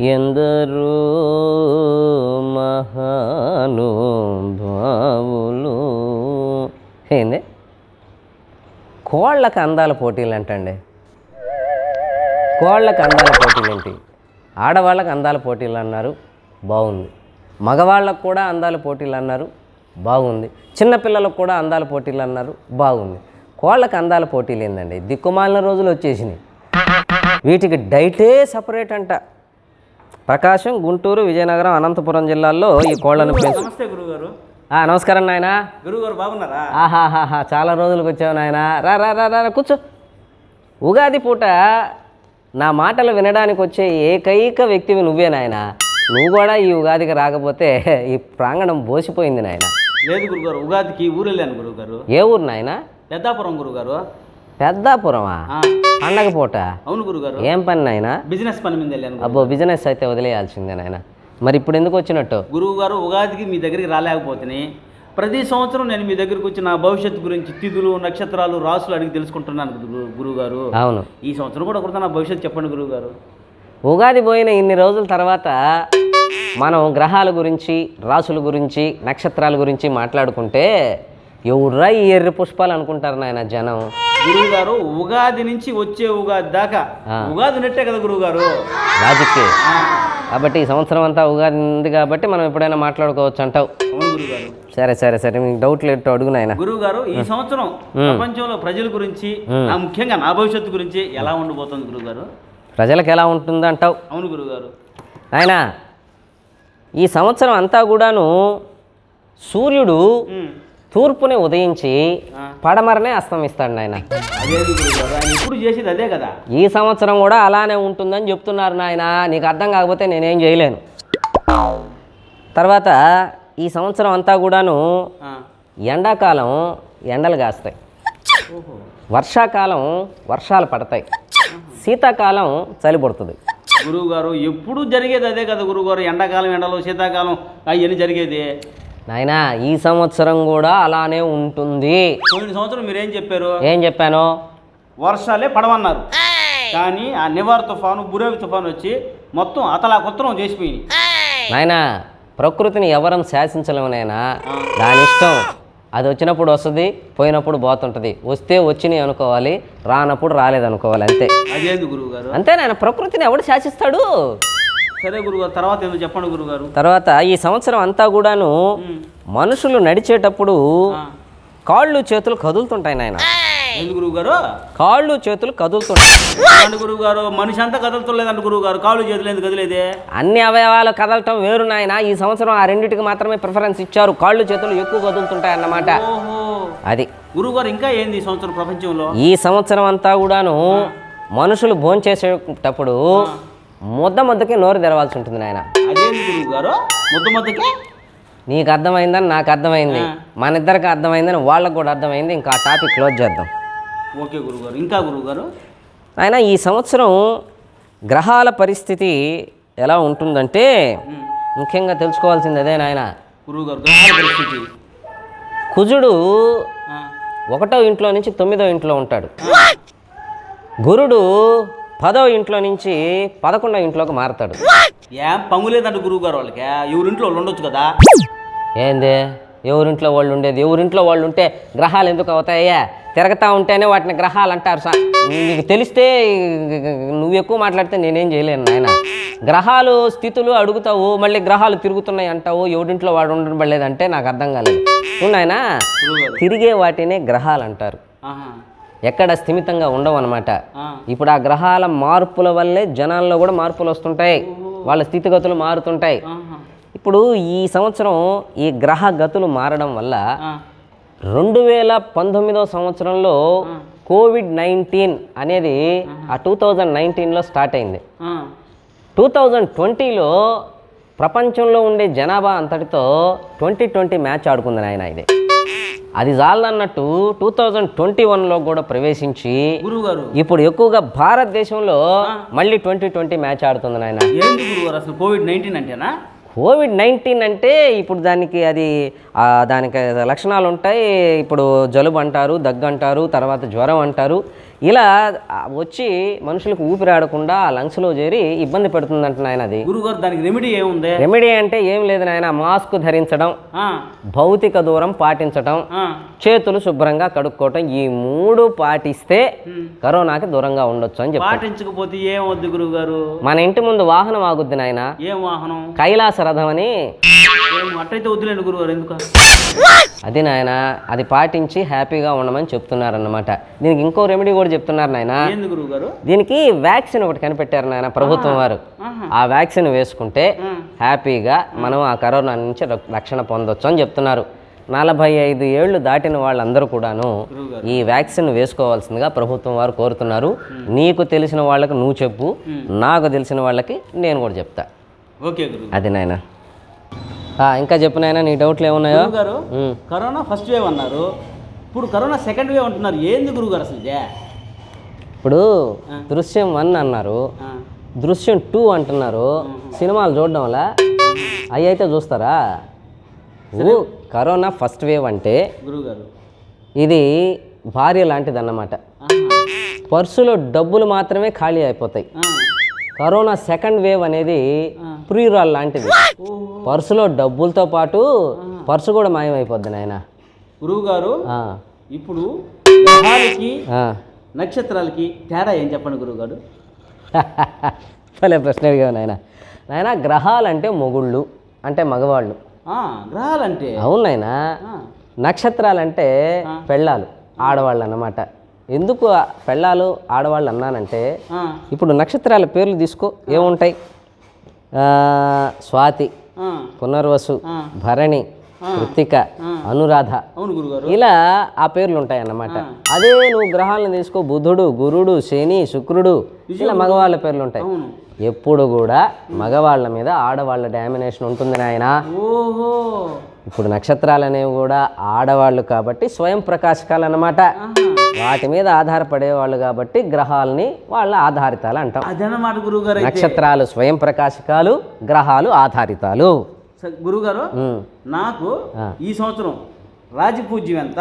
ఎందరో మహానుభావులు. ఏంది? కోళ్ళకు అందాల పోటీలు అంటండి. కోళ్ళకు అందాల పోటీలు ఏంటి? ఆడవాళ్ళకు అందాల పోటీలు అన్నారు బాగుంది. మగవాళ్ళకు కూడా అందాల పోటీలు అన్నారు బాగుంది. చిన్నపిల్లలకు కూడా అందాల పోటీలు అన్నారు బాగుంది. కోళ్ళకు అందాల పోటీలు ఏందండి? దిక్కుమాలిన రోజులు వచ్చేసినాయి. వీటికి డైటే సపరేట్ అంట. ప్రకాశం గుంటూరు విజయనగరం అనంతపురం జిల్లాల్లో ఈ కోళ్ళను పెంచు నమస్తే గురుగారు. ఆ, నమస్కారం నాయనా. గురుగారు బాగున్నారా? ఆహాహాహా చాలా రోజులకు వచ్చావు నాయన. రా రా రా రా కూర్చో. ఉగాది పూట నా మాటలు వినడానికి వచ్చే ఏకైక వ్యక్తివి నువ్వే నాయన. నువ్వు కూడా ఈ ఉగాదికి రాకపోతే ఈ ప్రాంగణం బోసిపోయింది నాయన. లేదు గురుగారు ఉగాదికి ఊరు వెళ్ళాను గురుగారు. ఏ ఊరు నాయన? పెద్దాపురం గురుగారు. పెద్దాపురమా? పండగ పూట? అవును గురుగారు. ఏం పని నాయన? బిజినెస్ పని మీద వెళ్ళాను అబ్బో బిజినెస్ అయితే వదిలేయాల్సిందే నాయన. మరి ఇప్పుడు ఎందుకు వచ్చినట్టు? గురువు గారు ఉగాదికి మీ దగ్గరికి రాలేకపోతే ప్రతి సంవత్సరం నేను మీ దగ్గరికి వచ్చి నా భవిష్యత్తు గురించి తిథులు నక్షత్రాలు రాసులు అడిగి తెలుసుకుంటున్నాను గురు- గురువు గారు అవును. ఈ సంవత్సరం కూడా ఒకరితో నా భవిష్యత్తు చెప్పండి గురువు గారు ఉగాది పోయిన ఇన్ని రోజుల తర్వాత మనం గ్రహాల గురించి రాసుల గురించి నక్షత్రాల గురించి మాట్లాడుకుంటే ఎవర్రా ఈ ఎర్రి పుష్పాలు అనుకుంటారు నాయన జనం? గురువు గారు ఉగాది నుంచి వచ్చే ఉగాది దాకా ఆ. ఉగాది నెట్టే కదా గురువు గారు రాజుకే కాబట్టి ఈ సంవత్సరం అంతా ఉగాది ఉంది కాబట్టి మనం ఎప్పుడైనా మాట్లాడుకోవచ్చు అంటావు. అవును గురువు గారు సరే సరే సరే మీకు డౌట్ లేదు అడుగు నాయన. గురువు గారు ఈ సంవత్సరం ప్రపంచంలో ప్రజల గురించి నా ముఖ్యంగా నా భవిష్యత్తు గురించి ఎలా ఉండబోతుంది గురువు గారు ప్రజలకు ఎలా ఉంటుంది అంటావు. అవును గురువు గారు నాయన ఈ సంవత్సరం అంతా కూడాను సూర్యుడు తూర్పునే ఉదయించి పడమరనే అస్తమిస్తాడు నాయన. ఎప్పుడు చేసేది అదే కదా. ఈ సంవత్సరం కూడా అలానే ఉంటుందని చెప్తున్నారు నాయన. నీకు అర్థం కాకపోతే నేనేం చేయలేను. తర్వాత ఈ సంవత్సరం అంతా కూడాను. ఎండాకాలం ఎండలు కాస్తాయి. వర్షాకాలం వర్షాలు పడతాయి. శీతాకాలం చలి పడుతుంది. గురువు గారు ఎప్పుడు జరిగేది అదే కదా గురువు గారు. ఎండాకాలం ఎండలు శీతాకాలం అవన్నీ జరిగేది. నాయనా ఈ సంవత్సరం కూడా అలానే ఉంటుంది. పోయిన సంవత్సరం మీరు ఏం చెప్పారు? ఏం చెప్పాను? వర్షాలే పడవన్నారు. కానీ ఆ నివార్ తుఫాను బురేవి తుఫాను వచ్చి మొత్తం అతలా కొత్తరం చేసిపోయింది నాయనా ప్రకృతిని ఎవరం శాసించలేము నాయనా. దాని ఇష్టం అది వచ్చినప్పుడు వస్తుంది పోయినప్పుడు పోతుంటుంది. వస్తే వచ్చినాయి అనుకోవాలి రానప్పుడు రాలేదనుకోవాలి అంతే. అదేంది గురువు గారు అంతే నాయన ప్రకృతిని ఎవడు శాసిస్తాడు? సరే గురువు గారు తర్వాత ఏదో చెప్పండి గురువు గారు తర్వాత ఈ సంవత్సరం అంతా కూడాను మనుషులు నడిచేటప్పుడు కాళ్ళు చేతులు కదులుతుంటాయి నాయన. గురువు గారు కాళ్ళు చేతులు కదులుతుంటాయి. గురువు గారు మనిషి అంతా కదులుతులేదంట గురువు గారు కాళ్ళు చేతులు ఎందుకు కదిలేదే? అన్ని అవయవాలు కదలటం వేరు నాయన. ఈ సంవత్సరం ఆ రెండింటికి మాత్రమే ప్రిఫరెన్స్ ఇచ్చారు. కాళ్ళు చేతులు ఎక్కువ కదులుతుంటాయి అన్నమాట. అది. గురువు గారు ఇంకా ఏంది ఈ సంవత్సరం ప్రపంచంలో? ఈ సంవత్సరం అంతా కూడాను మనుషులు భోంచేసేటప్పుడు ముద్ద ముద్దకి నోరు తెరవాల్సి ఉంటుంది నాయన. అదేంది గురువు గారు ముద్ద ముద్దకి నీకు అర్థమైందని నాకు అర్థమైంది. మన ఇద్దరికి అర్థమైందని వాళ్ళకు కూడా అర్థమైంది. ఇంకా ఆ టాపిక్ క్లోజ్ చేద్దాం. ఓకే గురువు గారు ఇంకా గురువు గారు ఆయన ఈ సంవత్సరం గ్రహాల పరిస్థితి ఎలా ఉంటుందంటే ముఖ్యంగా తెలుసుకోవాల్సింది అదే నాయన. కుజుడు. ఒకటో ఇంట్లో నుంచి తొమ్మిదో ఇంట్లో ఉంటాడు. గురుడు పదో ఇంట్లో నుంచి పదకొండో ఇంట్లోకి మారుతాడు. ఏం పంగులేదంట గురువు గారు వాళ్ళకి ఎవరింట్లో వాళ్ళు ఉండొచ్చు కదా? ఏంది? ఎవరింట్లో వాళ్ళు ఉండేది? ఎవరింట్లో వాళ్ళు ఉంటే గ్రహాలు ఎందుకు అవుతాయా? తిరగతా ఉంటేనే వాటిని గ్రహాలు అంటారు సా నీకు తెలిస్తే నువ్వు ఎక్కువ మాట్లాడితే నేనేం చేయలేను నాయన. గ్రహాలు స్థితులు అడుగుతావు మళ్ళీ గ్రహాలు తిరుగుతున్నాయి అంటావు ఎవరింట్లో వాడు ఉండబడలేదంటే నాకు అర్థం కాలేదు. ఉన్నాయన తిరిగే వాటినే గ్రహాలు అంటారు. ఆహా. ఎక్కడ స్థిమితంగా ఉండవు అనమాట. ఇప్పుడు ఆ గ్రహాల మార్పుల వల్లే జనాల్లో కూడా మార్పులు వస్తుంటాయి వాళ్ళ స్థితిగతులు మారుతుంటాయి. ఇప్పుడు ఈ సంవత్సరం ఈ గ్రహ గతులు మారడం వల్ల. రెండు వేల పంతొమ్మిదవ సంవత్సరంలో కోవిడ్ నైన్టీన్ అనేది ఆ టూ థౌజండ్ నైన్టీన్లో స్టార్ట్ అయింది. టూ థౌజండ్ ట్వంటీలో ప్రపంచంలో ఉండే జనాభా అంతటితో ట్వంటీ ట్వంటీ మ్యాచ్ ఆడుకుంది నాయన ఇది అది చాలన్నట్టు టూ థౌజండ్ ట్వంటీ వన్లో కూడా ప్రవేశించి ఇప్పుడు ఎక్కువగా భారతదేశంలో మళ్ళీ ట్వంటీ ట్వంటీ మ్యాచ్ ఆడుతుంది నాయన. అసలు కోవిడ్ నైన్టీన్ అంటేనా? కోవిడ్ నైన్టీన్ అంటే ఇప్పుడు దానికి అది దానికి లక్షణాలు ఉంటాయి ఇప్పుడు జలుబు అంటారు దగ్గు అంటారు తర్వాత జ్వరం అంటారు. ఇలా వచ్చి మనుషులకు ఊపిరాడకుండా ఆ లంగ్స్లో చేరి ఇబ్బంది పెడుతుందంట నాయన అది. గురుగారు దానికి రెమెడీ ఏముంది? రెమెడీ అంటే ఏం లేదు నాయన మాస్క్ ధరించడం భౌతిక దూరం పాటించడం చేతులు శుభ్రంగా కడుక్కోవటం ఈ మూడు పాటిస్తే కరోనాకి దూరంగా ఉండొచ్చు అని చెప్పారు పాటించకపోతే ఏమవుద్ది గురువు గారు మన ఇంటి ముందు వాహనం ఆగుద్ది నాయన. ఏం వాహనం? కైలాస రథం అని. అట్టయితే వద్దులేండి గురుగారు ఎందుకు? అది నాయన అది పాటించి హ్యాపీగా ఉండమని చెప్తున్నారన్నమాట. దీనికి ఇంకో రెమెడీ కూడా చెప్తున్నారు నాయన. దీనికి వ్యాక్సిన్ ఒకటి కనిపెట్టారు నాయన ప్రభుత్వం వారు. ఆ వ్యాక్సిన్ వేసుకుంటే. హ్యాపీగా మనం ఆ కరోనా నుంచి రక్- రక్షణ పొందొచ్చు అని చెప్తున్నారు. నలభై ఐదు ఏళ్ళు దాటిన వాళ్ళందరూ కూడాను. ఈ వ్యాక్సిన్ వేసుకోవాల్సిందిగా ప్రభుత్వం వారు కోరుతున్నారు. నీకు తెలిసిన వాళ్ళకి నువ్వు చెప్పు నాకు తెలిసిన వాళ్ళకి నేను కూడా చెప్తా. ఓకే అది నాయన. ఇంకా చెప్పు నాయన నీ డౌట్లు ఏమున్నాయో. కరోనా ఫస్ట్ వేవ్ అన్నారు. ఇప్పుడు కరోనా సెకండ్ వేవ్ అంటున్నారు. ఏంది గురువు గారు అసలు ఇప్పుడు దృశ్యం వన్ అన్నారు. దృశ్యం టూ అంటున్నారు. సినిమాలు చూడడం వల్ల అవి అయితే చూస్తారా? కరోనా ఫస్ట్ వేవ్ అంటే ఇది భార్య లాంటిది అన్నమాట పర్సులో డబ్బులు మాత్రమే ఖాళీ అయిపోతాయి. కరోనా సెకండ్ వేవ్ అనేది ప్రియురాల్ లాంటిది. పర్సులో డబ్బులతో పాటు పర్సు కూడా మాయమైపోద్ది నాయన. గురువు గారు ఇప్పుడు. నక్షత్రాలకి తేడా ఏం చెప్పండి గురువు గారు భలే ప్రశ్న అడిగావు నాయన. నాయన గ్రహాలంటే మొగుళ్ళు అంటే మగవాళ్ళు. గ్రహాలంటే? అవును నాయన. నక్షత్రాలంటే పెళ్ళాలు ఆడవాళ్ళు అన్నమాట. ఎందుకు పెళ్ళాలు ఆడవాళ్ళు అన్నానంటే ఇప్పుడు నక్షత్రాల పేర్లు తీసుకో ఏముంటాయి? స్వాతి పునర్వసు. భరణి కృత్తిక అనురాధ. ఇలా ఆ పేర్లు ఉంటాయి అన్నమాట అదే నువ్వు గ్రహాలను తీసుకో బుధుడు గురుడు శని శుక్రుడు ఇలా మగవాళ్ళ పేర్లు ఉంటాయి ఎప్పుడు కూడా మగవాళ్ళ మీద ఆడవాళ్ళ డామినేషన్ ఉంటుంది నాయన. ఇప్పుడు నక్షత్రాలు అనేవి కూడా ఆడవాళ్ళు కాబట్టి స్వయం ప్రకాశకాలు అన్నమాట వాటి మీద ఆధారపడే వాళ్ళు కాబట్టి గ్రహాలని వాళ్ళ ఆధారితాలు అంటాం. నక్షత్రాలు స్వయం ప్రకాశకాలు గ్రహాలు ఆధారితాలు. గురువు గారు ఉమ్. నాకు. ఈ సంవత్సరం రాజపూజ్యం ఎంత?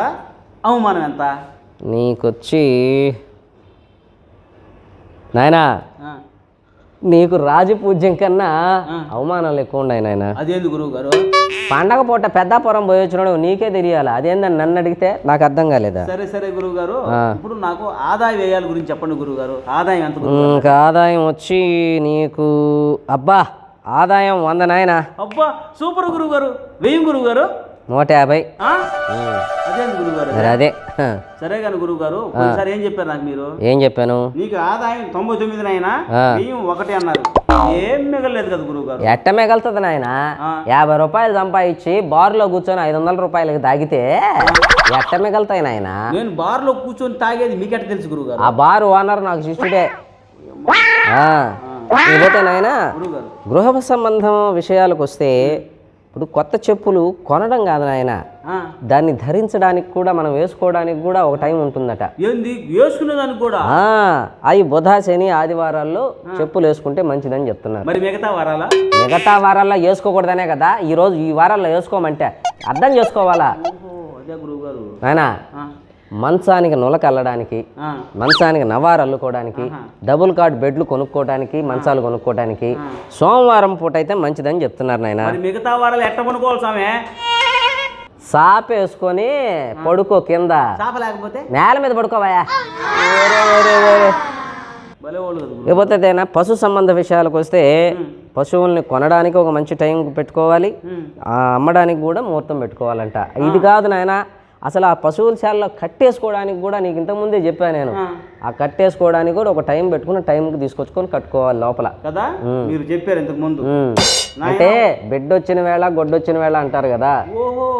అవమానం ఎంత? నీకొచ్చి నాయనా నీకు రాజపూజ్యం కన్నా. అవమానాలు ఎక్కువ ఉన్నాయి నాయన. అదేంది గురువు గారు పండగ పూట పెద్దాపురం పోయి వచ్చినాడు నీకే తెలియాలి? అదేందని నన్ను అడిగితే నాకు అర్థం కాలేదా? సరే సరే గురువు గారు ఇప్పుడు నాకు ఆదాయ వ్యయాల గురించి చెప్పండి గురువు గారు ఆదాయం ఎంత ఇంకా ఆదాయం వచ్చి నీకు అబ్బా ఆదాయం వంద నాయన. అబ్బా సూపర్ గురువు గారు వెయ్యి గురువు గారు నూట యాభై. ఆ? అదేంది గురువు గారు మరి అదే. సరే కానీ గురువు గారు ఒకసారి ఏం చెప్పారు నాకు మీరు? ఏం చెప్పాను? నీకు ఆదాయం తొంభై తొమ్మిది. బియ్యం ఒకటి అన్నారు. ఏం మిగలేదు కదా గురువు గారు ఎట్ట మిగలుతుంది నాయన. యాభై రూపాయలు సంపాదించి బార్లో కూర్చొని ఐదు వందల రూపాయలకి తాగితే ఎట్ట మిగలుతాయి నాయన? నేను బార్లో కూర్చొని తాగేది మీకెట్ట తెలుసు గురువు గారు ఆ బార్ ఓనర్ నాకు శిష్యుడే. ఆ. ఇకపోతే నాయన గృహ సంబంధం విషయాలకు వస్తే ఇప్పుడు కొత్త చెప్పులు కొనడం కాదు నాయన. దాన్ని ధరించడానికి కూడా మనం వేసుకోవడానికి కూడా ఒక టైం ఉంటుందట. ఏంది? వేసుకునేదానికి కూడా? ఆ, అవి బుధ శని ఆదివారాల్లో చెప్పులు వేసుకుంటే మంచిదని చెప్తున్నారు. మరి మిగతా వరాలా? మిగతా వారాల్లో వేసుకోకూడదనే కదా ఈ రోజు ఈ వారాల్లో వేసుకోమంటే అర్థం చేసుకోవాలా? నాయనా. మంచానికి నులక అల్లడానికి. మంచానికి నవారు అల్లుకోవడానికి డబుల్ కార్డ్ బెడ్లు కొనుక్కోవడానికి మంచాలు కొనుక్కోవడానికి సోమవారం పూట అయితే మంచిదని చెప్తున్నారు నాయన. మిగతా వారాలు ఎట్ట కొనుక్కోవాలి సామె సాప వేసుకొని పడుకో కింద. నేల మీద పడుకోవాయా? లేకపోతే ఏదైనా పశు సంబంధ విషయాలకు వస్తే పశువుల్ని కొనడానికి ఒక మంచి టైం పెట్టుకోవాలి. అమ్మడానికి కూడా ముహూర్తం పెట్టుకోవాలంట. ఇది కాదు నాయన అసలు ఆ పశువుల శాలలో కట్టేసుకోవడానికి కూడా నీకు ఇంతకుముందే చెప్పాను నేను. ఆ. కట్టేసుకోవడానికి కూడా ఒక టైం పెట్టుకుని టైంకి తీసుకొచ్చుకొని కట్టుకోవాలి లోపల. కదా? మీరు చెప్పారు ఇంతకు ముందు. అంటే బిడ్డ వచ్చిన వేళ గొడ్డొచ్చిన వేళ అంటారు కదా.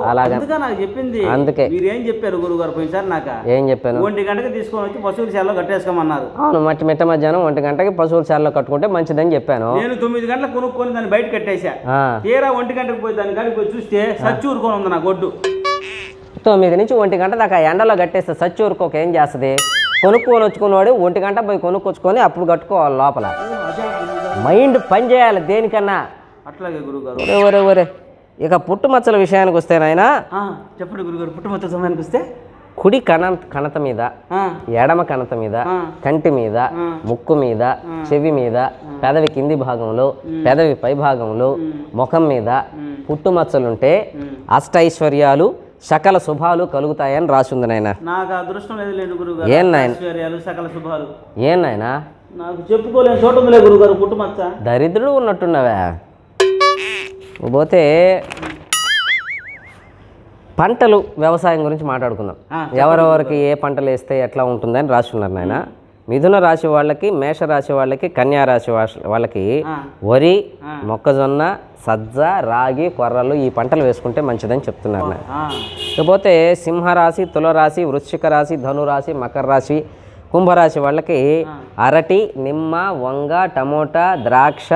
అలాగా. నాకు చెప్పింది. అందుకే. మీరు ఏం చెప్పారు గురువు గారు పోయినసారి నాక? ఏం చెప్పాను? ఒంటి గంటకి తీసుకొని వచ్చి పశువుల శాలలో కట్టేసుకోమన్నారు. అవును మట్టి మిట్ట మధ్యాహ్నం ఒంటి గంటకి పశువుల శాలలో కట్టుకుంటే మంచిదని చెప్పాను. నేను తొమ్మిది గంటలకు కొనుక్కొని దాన్ని బయట కట్టేశా. తీరా ఒంటి గంటకు పోయి దాని పోయి చూస్తే సచ్చి ఊరుకొని ఉంది నా గొడ్డు. తొమ్మిది నుంచి ఒంటి గంట దాకా ఎండలో కట్టేస్తే సచ్చి ఊరుకోక ఏం చేస్తుంది? కొనుక్కొని వచ్చుకున్నవాడు ఒంటి గంట పోయి కొనుక్కొచ్చుకొని అప్పుడు కట్టుకోవాలి లోపల. మైండ్ పని చేయాలి దేనికన్నా. అట్లాగే గురువు గారు ఒరే ఒరే. ఇక పుట్టుమచ్చల విషయానికి వస్తే నాయనా చెప్పండి గురుగారు పుట్టుమత్త సమయానికి వస్తే? కుడి కణ కణత మీద ఎడమ కణత మీద. కంటి మీద ముక్కు మీద చెవి మీద పెదవి కింది భాగంలో పెదవి పై భాగంలో ముఖం మీద పుట్టుమచ్చలుంటే అష్టైశ్వర్యాలు సకల శుభాలు కలుగుతాయని రాసింది నాయన. నాకు అదృష్టం లేదు లేండి గురుగారు. ఏం నాయన? సకల శుభాలు. ఏం నాయనా? నాకు చెప్పుకోలేని చోటు ఉందిలే గురుగారు పుట్టుమచ్చ. దరిద్రుడు ఉన్నట్టున్నావా? పోతే పంటలు వ్యవసాయం గురించి మాట్లాడుకుందాం. ఎవరెవరికి ఏ పంటలు వేస్తే ఎట్లా ఉంటుందని రాసి ఉన్నారు నాయన? మిథున రాశి వాళ్ళకి మేష రాశి వాళ్ళకి కన్యా రాశి వాళ్ళకి. వరి మొక్కజొన్న సజ్జ రాగి కొర్రలు ఈ పంటలు వేసుకుంటే మంచిదని చెప్తున్నారు ఆ, ఇకపోతే సింహరాశి తులరాశి వృశ్చిక రాశి ధనురాశి మకర రాశి కుంభరాశి వాళ్ళకి అరటి నిమ్మ వంగ టమోటా ద్రాక్ష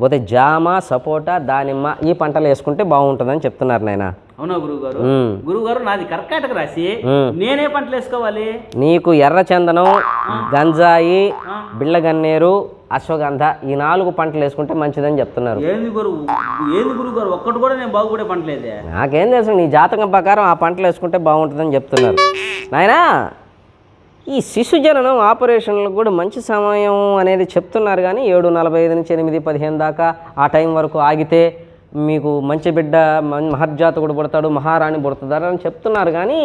పోతే జామ సపోటా దానిమ్మ ఈ పంటలు వేసుకుంటే బాగుంటుందని చెప్తున్నారు నాయన. అవునా గురుగారు. గురుగారు నాది కర్కాటక రాశి. ఉమ్. నేనే పంటలు వేసుకోవాలి? నీకు ఎర్ర చందనం గంజాయి బిళ్ళగన్నేరు అశ్వగంధ ఈ నాలుగు పంటలు వేసుకుంటే మంచిదని చెప్తున్నారు. ఏంది గురు ఏంది గురుగారు ఒక్కటి కూడా నేను బాగుపడే పంటలేదే. నాకేం తెలుసు నీ జాతకం ప్రకారం ఆ పంటలు వేసుకుంటే బాగుంటుందని చెప్తున్నారు. నాయనా ఈ శిశు జననం ఆపరేషన్లకు కూడా మంచి సమయం అనేది చెప్తున్నారు కానీ ఏడు నలభై ఐదు నుంచి ఎనిమిది పదిహేను దాకా ఆ టైం వరకు ఆగితే మీకు మంచి బిడ్డ మహర్జాతకుడు పుడతాడు మహారాణి పుడుతుందని అని చెప్తున్నారు కానీ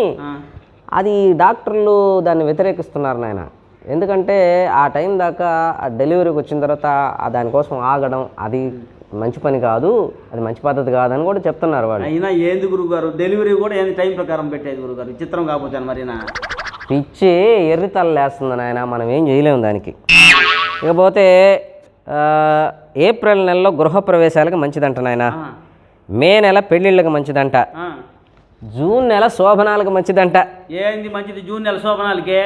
అది డాక్టర్లు దాన్ని వ్యతిరేకిస్తున్నారు నాయన. ఎందుకంటే ఆ టైం దాకా ఆ డెలివరీకి వచ్చిన తర్వాత దానికోసం ఆగడం అది మంచి పని కాదు అది మంచి పద్ధతి కాదని కూడా చెప్తున్నారు వాళ్ళు. అయినా ఏంది గురుగారు? డెలివరీ కూడా ఏంది టైం ప్రకారం పెట్టేది గురుగారు? విచిత్రం కాకపోతే మరి నా. పిచ్చి ఎర్రి తలలేస్తుంది నాయన మనం ఏం చేయలేము దానికి. ఇకపోతే ఏప్రిల్ నెలలో గృహప్రవేశాలకు మంచిదంట నాయన. మే నెల పెళ్ళిళ్ళకి మంచిదంట. జూన్ నెల శోభనాలకు మంచిదంట. ఏంది మంచిది జూన్ నెల శోభనాలకే.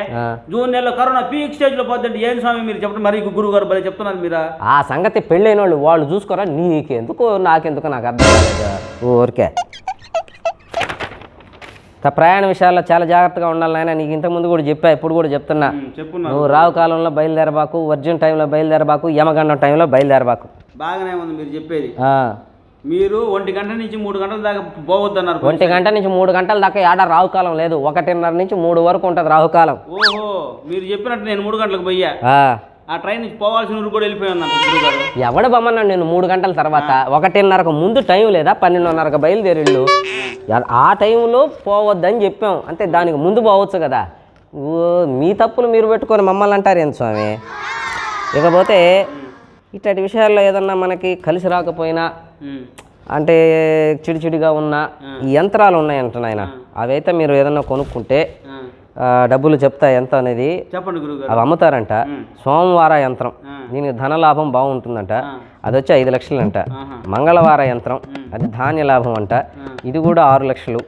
జూన్ నెలలో కరోనా పీక్ స్టేజ్లో పోతుంటే ఏంది స్వామి మీరు చెప్పండి? మరి గురువు గారు భలే చెప్తున్నారు మీరా? ఆ సంగతి పెళ్ళైన వాళ్ళు వాళ్ళు చూసుకోరా? నీకెందుకు నాకెందుకు నాకు అర్థం కాలేదు? ఊరికే. ప్రయాణ విషయాల్లో చాలా జాగ్రత్తగా ఉండాలి నాయన. నీకు ఇంతకుముందు కూడా చెప్పా ఇప్పుడు కూడా చెప్తున్నా. నువ్వు రావు కాలంలో బయలుదేరబాకు వర్జన్ టైంలో బయలుదేరబాకు యమగండం టైంలో బయలుదేరబాకు. బాగానే ఉంది మీరు చెప్పేది. మీరు ఒంటి గంట నుంచి మూడు గంటల దాకా పోవద్దన్నారు ఒంటి గంట నుంచి మూడు గంటల దాకా ఏడా రాహుకాలం లేదు. ఒకటిన్నర నుంచి మూడు వరకు ఉంటుంది రాహుకాలం ఓహో మీరు చెప్పినట్టు నేను మూడు గంటలకు పోయా ఆ. ట్రైన్ నుంచి పోవాల్సిన ఊరు కూడా వెళ్ళిపోయి ఎవడు బమ్మన్నాడు నేను మూడు గంటల తర్వాత? ఒకటిన్నరకు ముందు టైం లేదా? పన్నెండున్నరకు బయలుదేరిళ్ళు. ఆ. టైంలో పోవద్దని చెప్పాం. అంటే దానికి ముందు పోవచ్చు కదా. మీ తప్పులు మీరు పెట్టుకొని మమ్మల్ని అంటారు ఏంటి స్వామి? ఇకపోతే ఇట్లాంటి విషయాల్లో ఏదన్నా మనకి కలిసి రాకపోయినా. అంటే చిడిచిడిగా ఉన్న ఈ యంత్రాలు ఉన్నాయంట నాయన అవైతే మీరు ఏదన్నా కొనుక్కుంటే డబ్బులు చెప్తా ఎంత అనేది చెప్పండి గురువు గారు అవి అమ్ముతారంట. సోమవార యంత్రం. దీనికి ధనలాభం బాగుంటుందంట. ఆ. అది వచ్చి ఐదు లక్షలంట. ఆహా. మంగళవార యంత్రం అది ధాన్య లాభం అంట. ఇది కూడా ఆరు లక్షలు.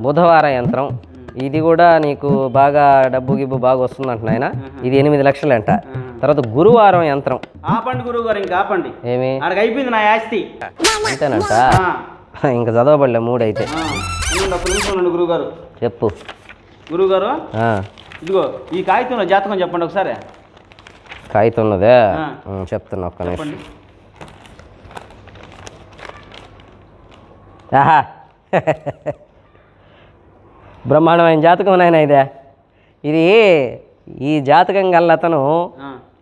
బుధవార యంత్రం. ఇది కూడా నీకు బాగా డబ్బు గిబ్బు బాగా వస్తుందంట నాయన. ఇది ఎనిమిది లక్షలంట. తర్వాత గురువారం యంత్రం. ఆపండి గురువు గారు ఇంకా ఆపండి. ఏమి? అయిపోయింది నా ఆస్తి. అంతేనంట. ఇంకా చదవబడలే మూడు అయితే ఆ. ఉండండి, ఒక్క నిమిషం ఉండండి గురువు గారు చెప్పు. గురువు గారు ఆ, ఇదిగో ఈ కాగితంలో జాతకం చెప్పండి ఒకసారి. కాగితం ఉన్నదే? చెప్తున్నా ఒక్క నిమిషం. చెప్పండి. ఆహా. బ్రహ్మాండమైన జాతకం నాయన ఇదే. ఇది ఈ జాతకం గల అతను.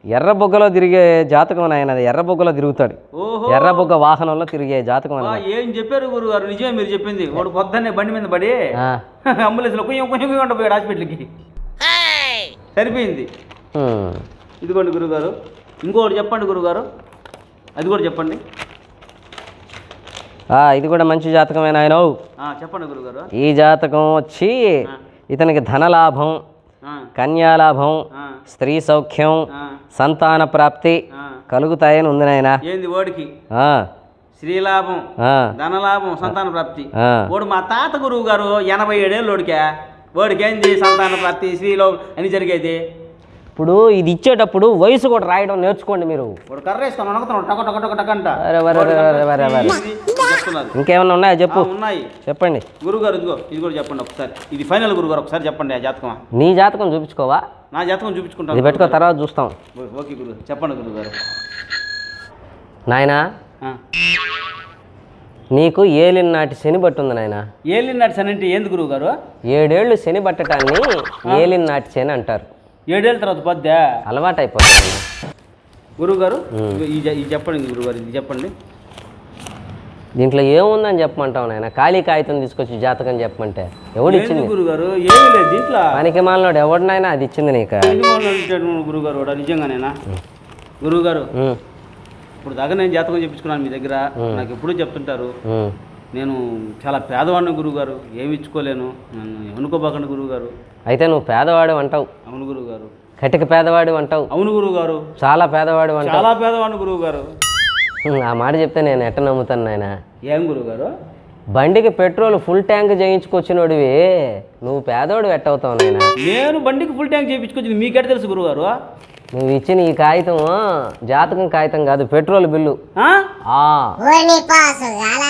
ఎర్ర బొగ్గలో తిరిగే జాతకం నాయన అది ఎర్ర బొగ్గలో తిరుగుతాడు. ఓహో. ఎర్ర బొగ్గ వాహనంలో తిరిగే జాతకం ఏం చెప్పారు గురువు గారు నిజమే మీరు చెప్పింది. వాడు పొద్దున్నే బండి మీద పడి. అంబులెన్స్లో కొంచెం కొంచెం కొంచెం పోయాడు హాస్పిటల్కి. సరిపోయింది. ఇదిగోండి గురుగారు. ఇంకోటి చెప్పండి గురుగారు. అది కూడా చెప్పండి. ఆ, ఇది కూడా మంచి జాతకమే నాయన. ఆ, చెప్పండి గురుగారు. ఈ జాతకం వచ్చి ఇతనికి ధనలాభం ఆ, కన్యాలాభం స్త్రీ సౌఖ్యం సంతాన ప్రాప్తి. కలుగుతాయని ఉంది నాయన. ఏంది ఓడికి? శ్రీలాభం ఆ, ధనలాభం సంతాన ప్రాప్తి. వాడు మా తాత గురువు గారు ఎనభై ఏడేళ్ళు ఓడికా? వాడికి ఏంది సంతాన ప్రాప్తి శ్రీలో అని జరిగేది? ఇప్పుడు ఇది ఇచ్చేటప్పుడు వయసు కూడా రాయడం నేర్చుకోండి మీరు. ఇంకేమన్నా ఉన్నాయా? చెప్పు. ఉన్నాయి. చెప్పండి. గురుగారు ఇదిగో ఇది కూడా చెప్పండి ఒకసారి. ఇది ఫైనల్ గురుగారు ఒకసారి చెప్పండి ఆ జాతకం. నీ జాతకం చూపించుకోవా? నా జాతకం ఇది చూపించుకుంటాను పెట్టుకో తర్వాత చూస్తాం. ఓకే గురుగారు చెప్పండి గురుగారు. నాయనా? నీకు ఏలిన నాటి శని బట్టుంది నాయన. ఏలినాడు సని అంటే ఏంది గురువు గారు ఏడేళ్ళు శని బట్టడాన్ని ఏలిన నాటి శని అంటారు. ఏడేళ్ళ తర్వాత పద్దా? అలవాటు అయిపోతుంది గురువు గారు ఇది చెప్పండి గురువు గారు ఇది చెప్పండి. దీంట్లో ఏముందని చెప్పమంటావు నాయన? ఖాళీ కాగితం తీసుకొచ్చి జాతకం చెప్పమంటే ఎవడు ఇచ్చింది? గురువు గారు ఏమీ లేదు దీంట్లో. పనికి మాలనోడు ఎవడినైనా అది ఇచ్చింది నీకు. గురువు గారు కూడా నిజంగానేనా గురువు గారు ఇప్పుడు దాకా నేను జాతకం చెప్పించుకున్నాను మీ దగ్గర. నాకు ఎప్పుడూ చెప్తుంటారు. నేను చాలా పేదవాడిని గురువు గారు ఏమి ఇచ్చుకోలేను. నన్ను అనుకోబాకండి గురువు గారు అయితే నువ్వు పేదవాడు అంటావు. అవును గురువు గారు కటిక పేదవాడు అంటావు. అవును గురువు గారు చాలా పేదవాడు అంటావు. చాలా పేదవాడిని గురువు గారు ఉమ్, ఆ మాట చెప్తే నేను ఎట్ట నమ్ముతాను నాయన? ఏం గురువు గారు బండికి పెట్రోల్ ఫుల్ ట్యాంక్ చేయించుకొచ్చినోడివి. నువ్వు పేదవాడు ఎట్టవుతావు నాయన? నేను బండికి ఫుల్ ట్యాంక్ చేయించుకొచ్చింది. మీకెట తెలుసు గురువు గారు నువ్వు ఇచ్చిన ఈ కాగితం జాతకం కాగితం కాదు పెట్రోల్ బిల్లు. ఆ? ఆ. ఓని పాసు గాల.